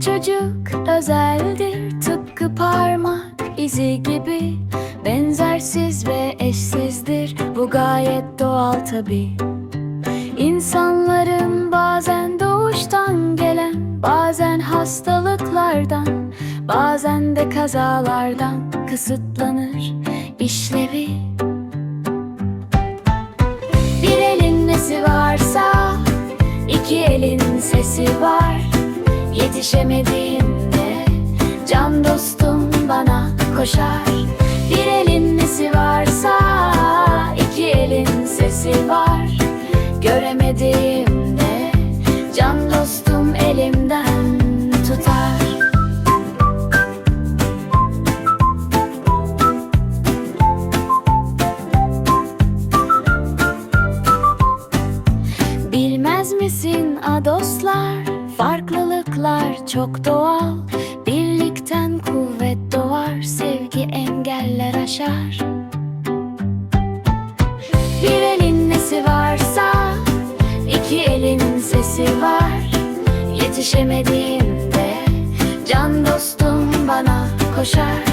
çocuk özeldir tıpkı parmak izi gibi. Benzersiz ve eşsizdir bu gayet doğal tabi İnsanların bazen doğuştan gelen Bazen hastalıklardan Bazen de kazalardan kısıtlanır işlevi Yetişemediğimde can dostum bana koşar. Bir elin nesi varsa iki elin sesi var. Göremediğimde can dostum elimden tutar. Bilmez misin a dostlar Farklılıklar çok doğal. Birlikten kuvvet doğar Sevgi engeller aşar. Bir elin nesi varsa iki elin sesi var. Yetişemediğimde Can dostum bana koşar